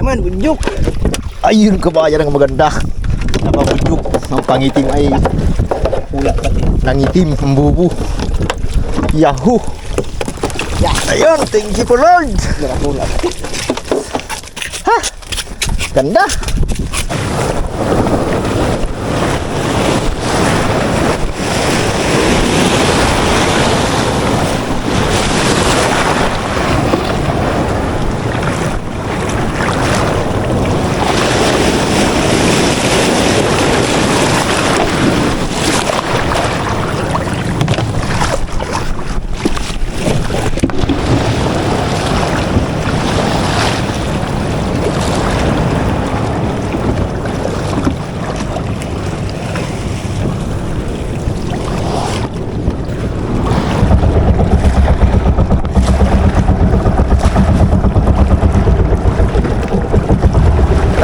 naman, bunyok. Ayun kabayan ang maganda. Napabudyok. Ang pangitim ay Pula pati. nangitim ang bubo. Yahoo! Yeah. Ayun, thank you for Lord! Ganda!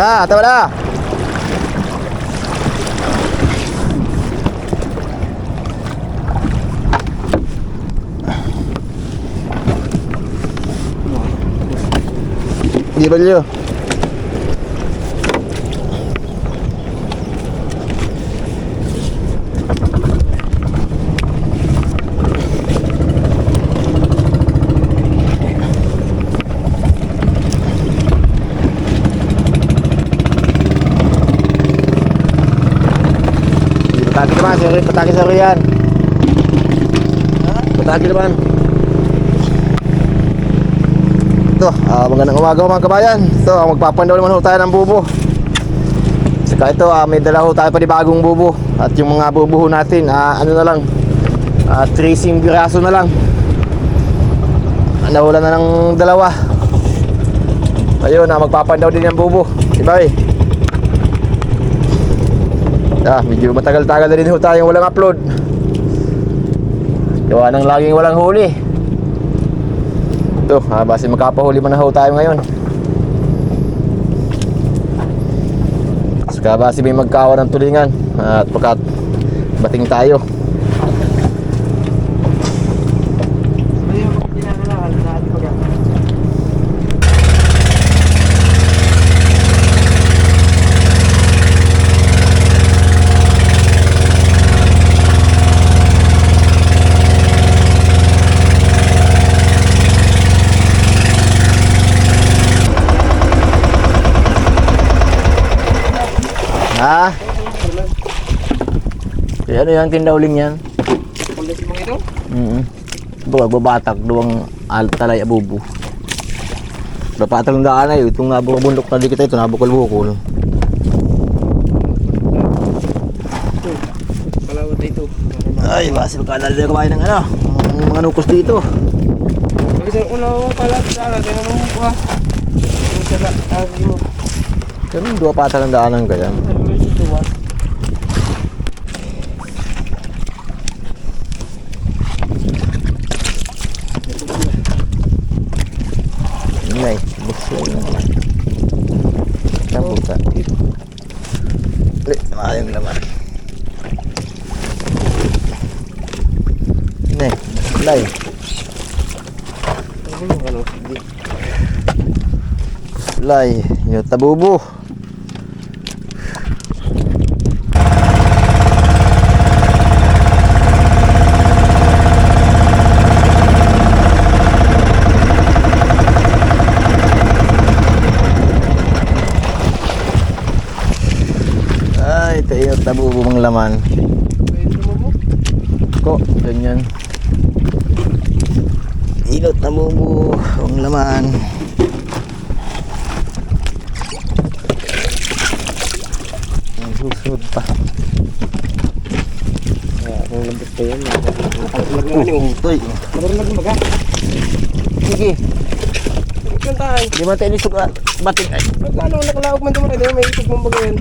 Na, tawa na! Di ba sir. Patagi sa riyan. Patagi naman. Ito, ah, magandang umaga mga kabayan. Ito, ah, magpapandaw naman ho tayo ng bubo. Saka ito, ah, may dala ho tayo pa di bagong bubo. At yung mga bubo natin, ah, ano na lang, ah, tracing biraso na lang. Nawala na ng dalawa. Ayun, ah, magpapandaw din yung bubo. Diba eh? Ah, medyo matagal-tagal na rin ho tayong walang upload. Gawa ng laging walang huli. Ito, ah, base makapahuli man na ho tayo ngayon. Saka base may magkawa ng tulingan ah, at pagkat bating tayo. Ayun, kinakailangan na ating pag Ha? Eh, ano yan, tindauling yan? Pulis mo ito? Mm Baga, babatak doang altalay abubu. Dapat ang daan ay itong nabukabundok na di kita ito nabukol-bukol. Palawat ito. Ay, base magkadali na kumain ng ano, ang mga nukos dito. Una ko pala sa ala, tinanong tagi mo. Pero dua pata ng daanan kaya. Ano mo ito ba? Inay, gusto yun. Saan ka? Ulit, ayong laman. Inay, lay. Ano yung ano? Hindi. Lay, yung tabubo. Ay, ito yung tabubo mong laman. Ko, ganyan. Ilot na bubo ang laman. Susod pa. Ah, kung lambot pa yan. Nakalag naman yung. Utoy. Sige, tayo. di ba tayo nisuka? Batik ay. Ba't lalo nakalaog man naman ito? May isip mong baga yan.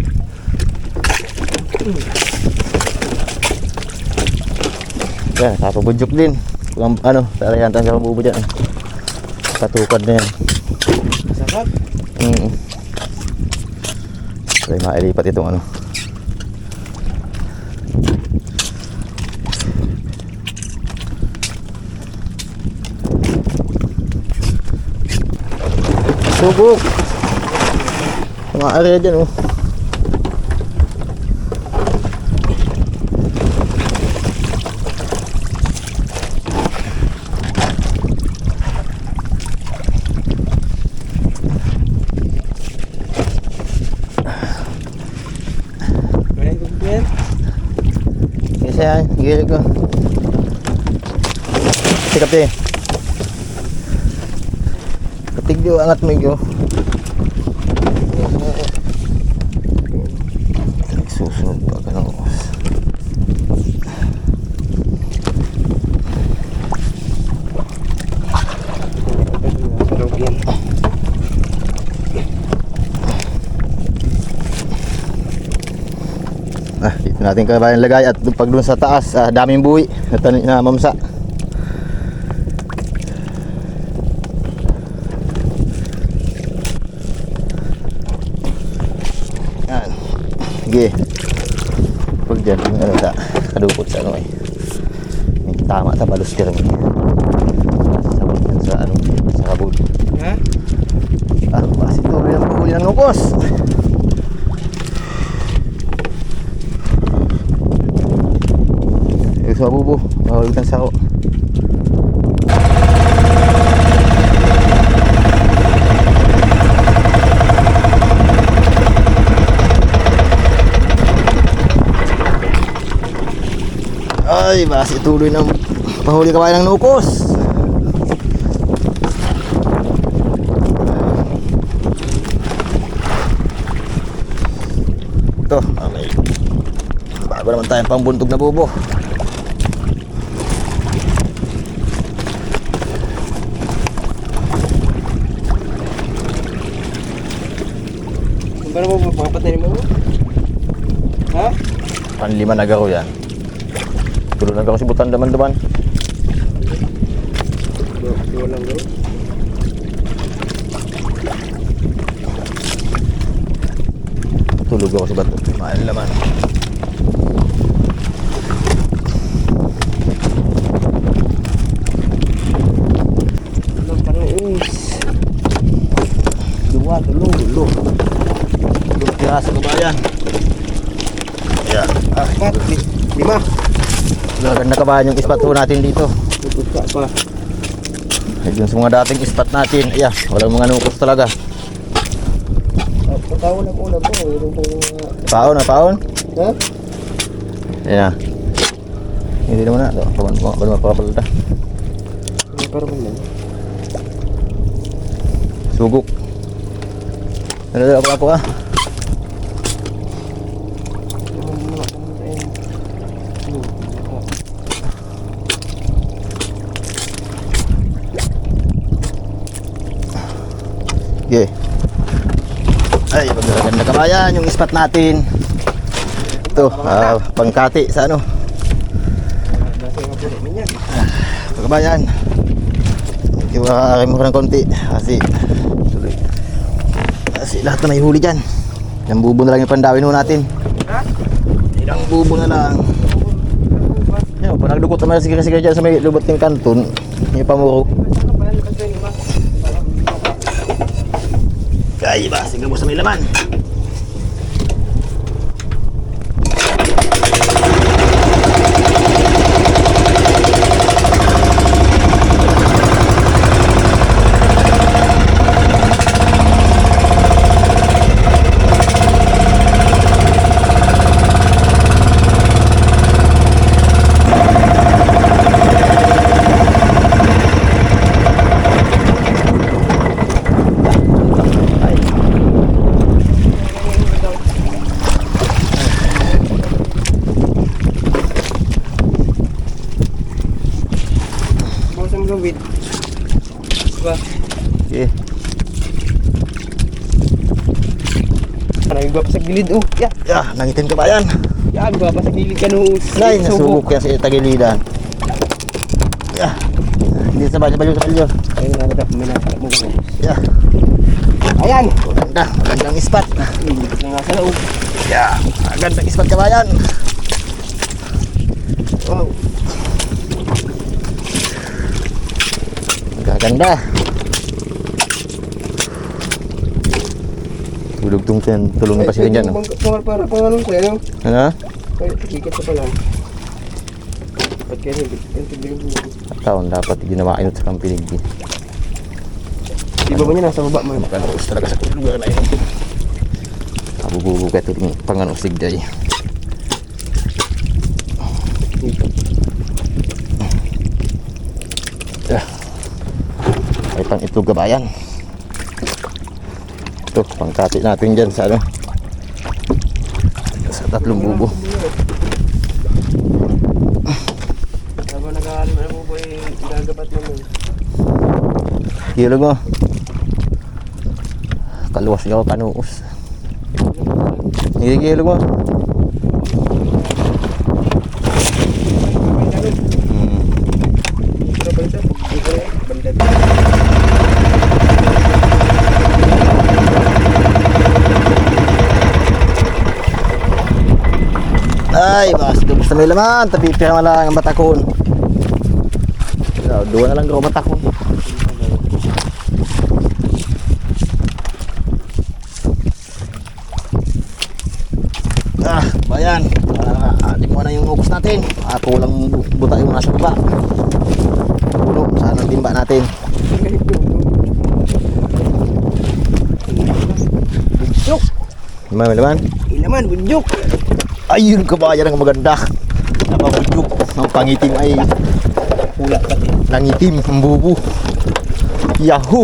Yan, kapabudyok din. Kung ano, tarayan tayo sa mabubo dyan. Katukad na yan. Masarap. Mm. Kaya mailipat itong ano. Subok! Mga area dyan oh. Kasi yan, gilid ko. Din. Katigyo, angat mo yung Susunod pa ka ng oras. Ah, dito natin kabayan lagay at pag dun sa taas, ah, daming buwi na, na mamsa. Yan. Sige. Pag dyan, ano sa kadukot sa ano eh. Yung tama sa balos ka rin. Sabot yan sa ano, sa kabul. Ha? Ah, kasi tuloy ang pahuli ng nukos. Yung sa bubo, mahulog ng Ay, basi tuloy ng mahuli ka ng nukos. Ito, ah, may bago naman tayong pangbuntog na bubo. Kung paano mo papatayin mo? Ha? Panlima na ako yan. Tulo na ako si Butan daman-daman. Di walang garo. Tulog ako sa bato. Mahal naman. Walang panuus. Dua, tulo, tulo. Tulo piraso na ba yan? Yan. Ah, Apat. li- Lima. Ba yung spot po natin dito? Ay, Yung sa mga dating spot natin, ayan, walang mga nukos talaga. Ah, ng ulam mo. Mayroon pong mga... Paon na paon. Ha? Ayan na. Hindi naman na. Mo. Ba't mapapalita? May parang man. Sugok. Ano na ako ako ah. Okay. Ay, magaganda kabayan yung spot natin. Ito, ah, pangkati sa ano. Kabayan. Medyo makakarim ko ng konti kasi kasi lahat na may huli dyan. Yung bubo na lang yung pandawin ho natin. Ilang bubo na lang. Yan, pag nagdukot naman sige sige dyan sa may lubot ng kanton, yung pamuro. Sa may laman. Ay, Bawasan mo gawin. Diba? okay. Parang iba pa sa gilid. Oh, yeah. Yeah, nangitin ka ba yan? Yan, iba pa sa gilid ka nung Nay, nasubok yan sa tagilidan. Yeah. Hindi sa banyo, banyo sa kalyo. Ayun na, dapat may nakalap mo. Yeah. Ayan! Maganda, magandang spot. Hindi na nga sa loob. Yeah, magandang spot ka ba yan? Wow. Gaganda. Dudugtong yan, tulong ng pasirin dyan. Oh. Para, para pangalong ko, ano? Ano? Tikikat ka pala. Ba't kaya hindi? Yung yung bubo. Taon dapat ginawa inot sa kampilig. Di ba ba niya nasa baba man? Makalos talaga sa lugar na yun. Kabububo ka tulong panganong sigday. Ah. Ay pang itlog kabayan. Ito, pangkati natin dyan sa ano. Sa tatlong bubo. Habang nag-aalim na bubo eh, gagabat mo nun. Kilo mo. Kaluwas niya ako kanuos. Sige, kilo mo. Hmm. Pero balita, di ko na, balita. Ay, may laman. Tapi pira lang ang batakon. Dua na lang ko batakon. Ah, bayan. Ah, di mo na yung ukus natin. Ah, kulang bu- buta yung nasa baba. Puno, saan ang timba natin? Bunyok! May may laman? Ilaman, bunyok! Ayun kabayan ang maganda. Napabudyok. Ang pangitim ay Pula pati. nangitim ang bubu. Yahoo!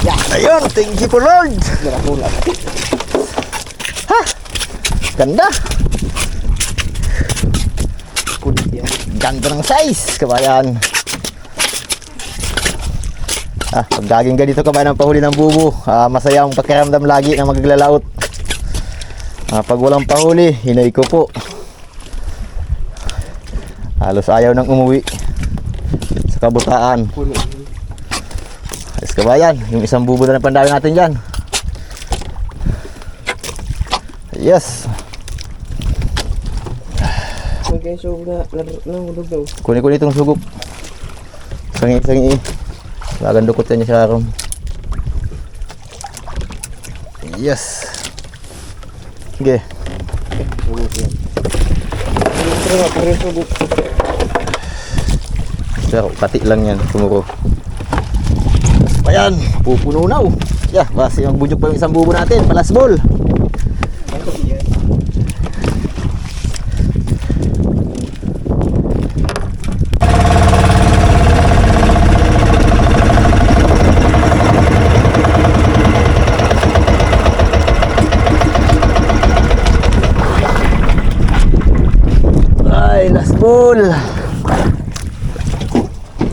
Yeah. Ayun, thank you po Lord! Nakapula. Ganda! Kulit yan. Ganda ng size, kabayan. Ah, pag gaging ganito kabayan ang pahuli ng bubu, ah, masaya ang pakiramdam lagi na magaglalaot. Ah, pag walang pahuli, hinay ko po. Halos ayaw nang umuwi sa kabutaan. Ayos kabayan, yung isang bubo na ng pandami natin dyan. Yes, Kung kayo so na, na, nahulog daw. kunin ko nitong sugok. Sangi-sangi. Lagan dukot yan niya sa akin. Yes. Sige. Sugok yan. Pero pero sugok. Pero pati lang yan, tumuro. Ayan, pupuno na oh. Yeah, basi magbunyok pa yung isang bubo natin, palasbol. Ano yan?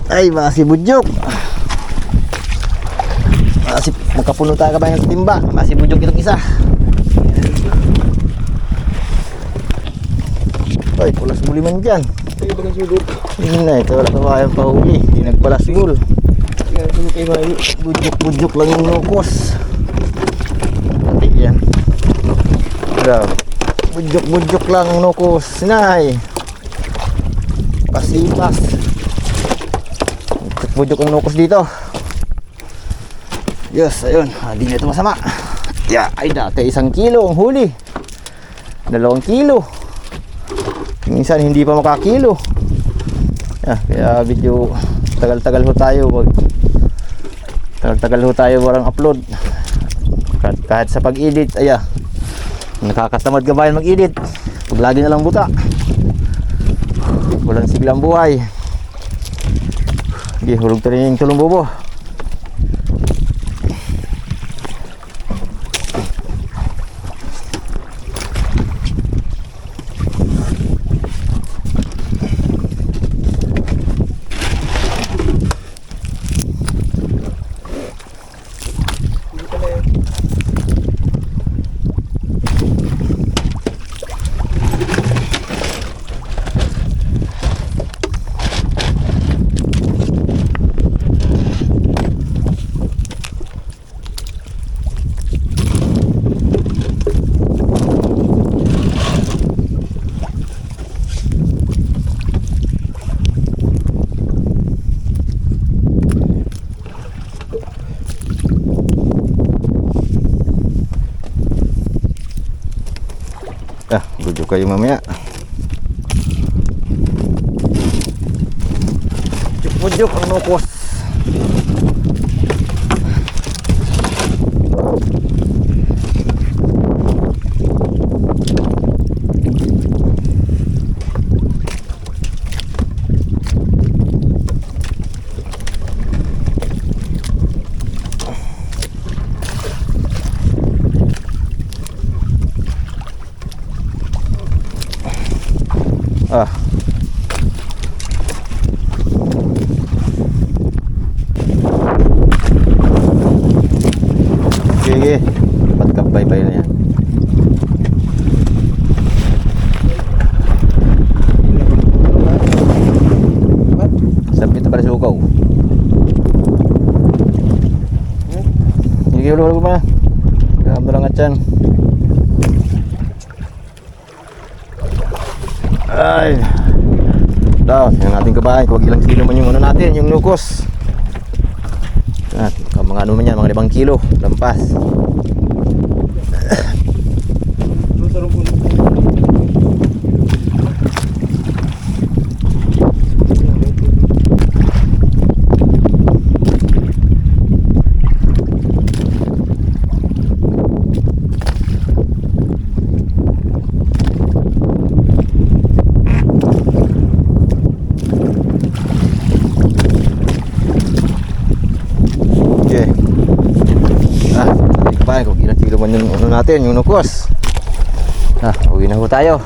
Ay. Ay, basi bunyok. Basi magkapuno tayo ka ba ng timba? Basi bunyok itong isa. Ay, pulas buli man dyan. Kayo ba ng sugok? Yun na, ito wala pa kayang pahuli. Hindi nagpalas bul. Yan, sugok kayo mayo. Budyok-budyok lang yung nukos. Pati yan. Grabe. Budyok-budyok lang nukos. Sinay. Pasipas. Budyok ang nukos dito. Yes, ayun. Ah, di na ito masama. Yeah, ay dati isang kilo ang huli. Dalawang kilo. Minsan hindi pa makakilo. Yeah, kaya video tagal-tagal ho tayo. Wag, tagal-tagal ho tayo walang upload. Kahit, kahit sa pag-edit, aya. Nakakatamad ka ba mag-edit? Pag lagi na lang buta. Walang siglang buhay. Hindi, hulog tayo yung tulong bubo. Kayo mamaya. Pujuk-pujuk ang nukos. Ah. Sige, ba't kabay-bay na yan? Ba't? Sabit na pala sa ukaw. Sige, ulo-ulo ko pa na. Gamba lang at yan. Kabahay, kung ilang kilo man yung ano natin, yung nukos. At mga ano man yan, mga limang kilo, lampas. Doon sa rungkon. Okay. Ah, ating kabahay, kung ilang kilo man yung ano natin, yung nukos. Ah, uwi na ho tayo.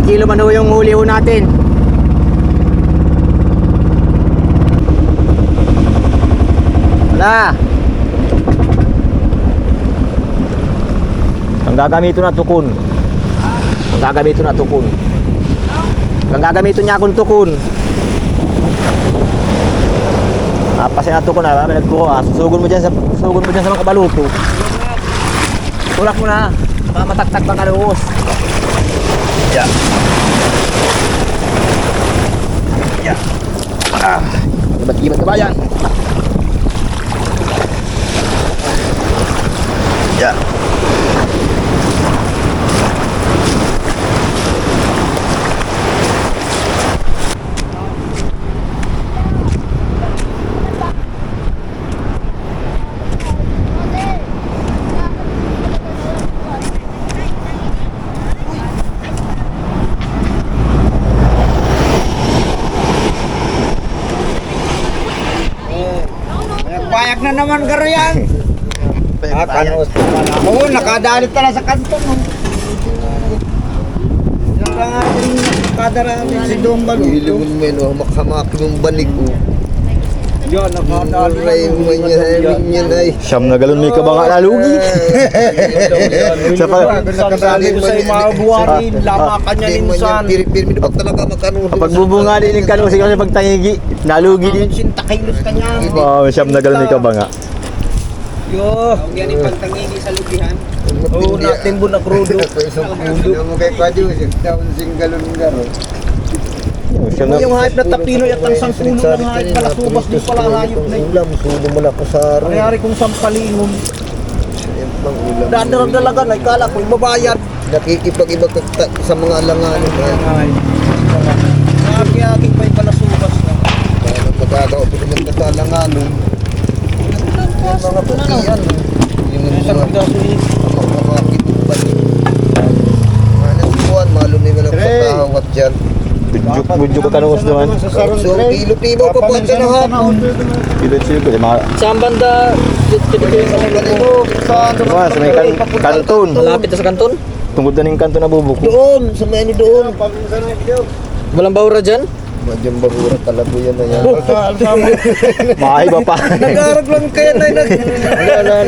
Mag-ilang kilo man ho yung huli ho natin. Wala. Ang gagamito na tukun. Ang gagamito na tukun. Ang gagamito niya akong tukun. Apasin na tukun na, nagkuha. Ah, susugon mo dyan sa susugon mo dyan sa mga kabaluto. Tulak mo na. Baka mataktak pang kaluhos. Yeah. Yeah. Ah. Ibat-ibat ka ba yan? Yeah. na naman garo yan. Ah, kanos. Oo, nakadali tala sa kanto mo. Yan ka nga din nakadarami si Dombalo. Ilimun mo yun, oh, makamak yung banig ko. Yan, ay. Siyam na galon may kabanga nalugi. Sa pa, ko sa mga buwanin, lama ka niya minsan. piri-piri, dapat talaga makano. kapag bubunga din yung kanusi kasi pagtangigi, nalugi din. Sinta kilos ka niya. Oh, siyam na galon may kabanga. Yo, yan yung pagtangigi sa lubihan. Oo, natin bu na krudo. Isang pundo mo kay Padyo, taon singgalon garo. Na, Yung hype na tapino at ang sangpulo ng hype pala subas di pala hayop na. Ulam, sulo mo sa araw. Kayari kong sampalingon. Yan pang ulam. Dadara dalaga na ikala ko ibabayad. Nakikipag-iba sa mga alanganin. Ay. Nakakiyaging pa yung pala subas na. Kaya nang magagawa ko naman sa alanganin. Yung mga putian. Yung mga gasolina. Makamakit mo ba niya? Anong buwan, malumi mo lang sa tahawat dyan. Budjuk, budjuk ka kanus naman. So, kilo-kilo pa po sa lahat. Kilo-kilo, mga Saan banda? Kilo sa ano? Diba, sa may kan kanton. Malapit sa kanton? Tungkod na yung kanton na bubuko. Doon, sa may ano doon. Walang bawra dyan? Madyang bahura talaga yan na yan. Maiba pa. Nagarag lang kaya na nag...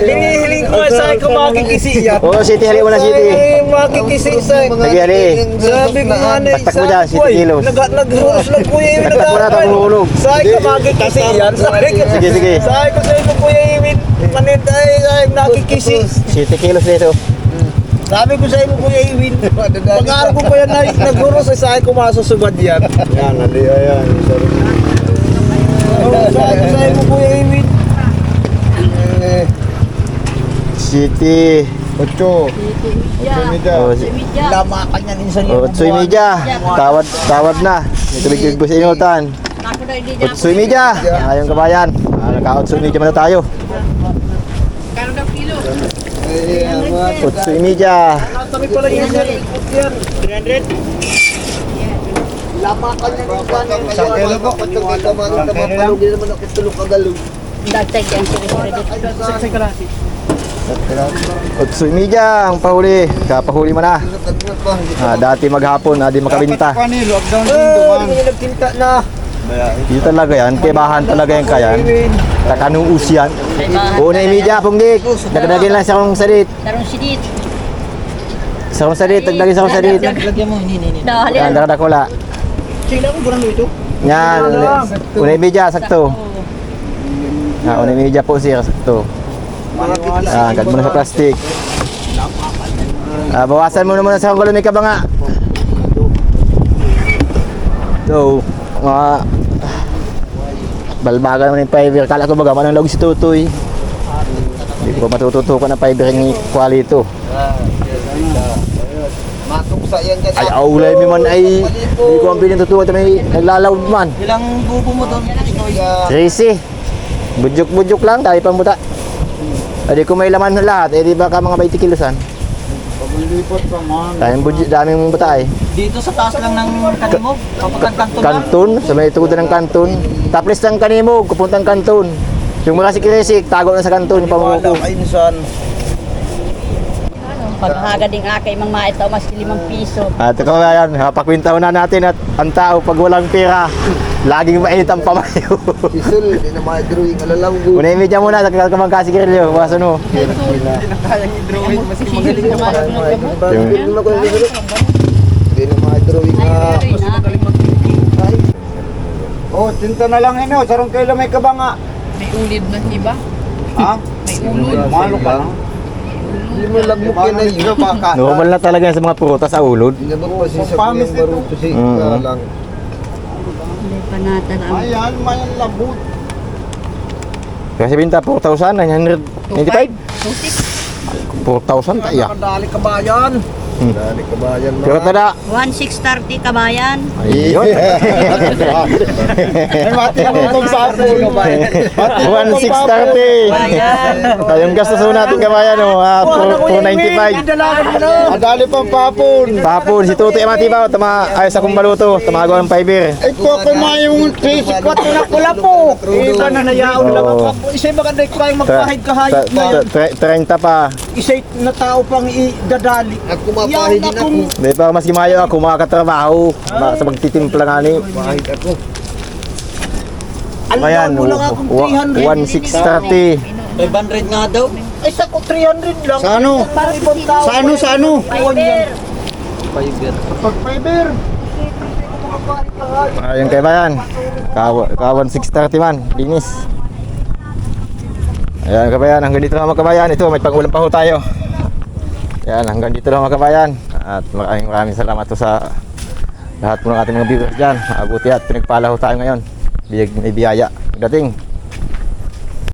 Hinihiling ko sa ko makikisi yan. Oo, City, hali mo na City. Ay, makikisi sa... Sige, hali. Sabi ko nga na Bagtak mo dyan, 70 kilos. Nag-rules lang kuya yung Bagtak mo na, nag- tumulog. Sabi ko makikisi yan. Ko, Sige, sige. Sabi ko sa iyo kuya Iwin. Manit ay ay nakikisi. City kilos dito. Sabi ko sa iyo kuya Iwin. Pag-aaral ko pa yan na nag-rules ay sabi ko masusubad yan. Yan, ali, ayan. Sorry. Oh, Sabi ko sa iyo kuya Iwin. City. Ocho. Oh, si- Lama ka niya minsan oh, Otsoy media. Tawad, tawad na. May tubig ko sa inutan. Otsoy media. Ayong kabayan. Ah, Naka-otsoy media muna tayo. Eh, amat. Otsoy media. Kami pala yun yan. Yan. 300? Lama ka niya. Sa naman ako tulog kagalog. Dagdag yan sila Saksay ka lang. Otsoy media. Ang pahuli. Kapahuli mo na. Pa. Ah, dati maghapon, ah, di makabinta. lockdown din duman. Hindi na. Dito talaga yan. Kebahan talaga yan kayan. Takanuus yan. Una yung media, punggik. Dagdagin lang sa kong salit. Darong sidit. Sa kong salit, dagdagin sa kong salit. Lagyan mo, hindi, hindi. Dagdag wala. Sila ko gurang ito. Yan, una yung media, sakto. Ah, una yung media po siya, sakto. Ah, agad mo na sa plastic. Ah, bawasan mo na muna sa kong may kabanga. So, mga balbaga naman yung fiber. Kala ko baga, manang log si Tutoy. Hindi ko matututukan ng fiber yung quality ito. Matuksa yan dyan. Ay, aulay mi man ay hindi ko ang pinututukan ito may naglalawd man. Ilang bubo mo doon? Tracy. Bujuk-bujuk lang, tayo pang buta. Adi kung may laman na lahat, eh di ba ka mga 20 kilosan? Paglipot pa man. Daming budget, daming buta eh. Dito sa taas lang ng kanimog. Papagang kanto lang. Kanton, sa may tuod ng kanton. Tapos ng kanimog, kapuntang kanton. Yung mga sikresik, tago na sa kanton, pamuko. kayo nisan. Paghaga ding akay mang mait tao mas limang piso. At ito yan, pakwintaw na natin at ang tao pag walang pera, laging mainit ang pamayo. Isul, hindi na ma-drawing alalanggo. Una yung media muna, nagkakamang kasigarilyo, baso no. Magaling naman ang gamot. Yung, Hindi na ko yung Hindi na ma-drawing na. Oh, tinta na lang ino. Sarong kayo may kabanga. May ulid na iba. Ha? May ulod. Malo ka lang. Hindi mo lang mo kinayo. baka. normal na talaga yan sa mga prutas sa ulod. Hindi naman pa baruto si. Ika lang. Hindi pa natan ang Ayan, may labot. Kasi binta 4,995. 4,000 tayo. Nakadali ka bayan. Dali kabayan Pero mga. tada. 1630 kabayan. Ayun. Ay, mati sapon. Mati mo itong 1630. Kabayan. Tayong gastos mo natin kabayan oh, ah, 495. Adali pang papon. Tapon si Tutoy Amati ba tama ayos akong baluto, tamago ng fiber. Ay, ko ko yung 3 na pula po. Ika na nayaon lang ako. Isa'y maganda ko kayong magpahid kahayop na yan. 30 pa. Isa'y na tao pang idadali. Ako mapahid din ako. Di pa mas gimayo ako makakatrabaho ba- sa magtitimpla nga ni. Pahid ako. Ayan, Alam mo lang akong 300. 1630. 500 nga daw. Ay, sa ko 300 lang. Sa ano? Ibang tao. Sa ano? Sa ano? Fiber. Pag fiber. Ayun kay bayan. Kawan kawan 630 man, linis. Ayan kabayan, hanggang dito lang mga kabayan. Ito, may pangulam pa ho tayo. Ayan, hanggang dito lang mga kabayan. At maraming maraming salamat sa lahat po ng ating mga viewers dyan. Mabuti at pinagpala ho tayo ngayon. Biyag, may biyaya. Dating.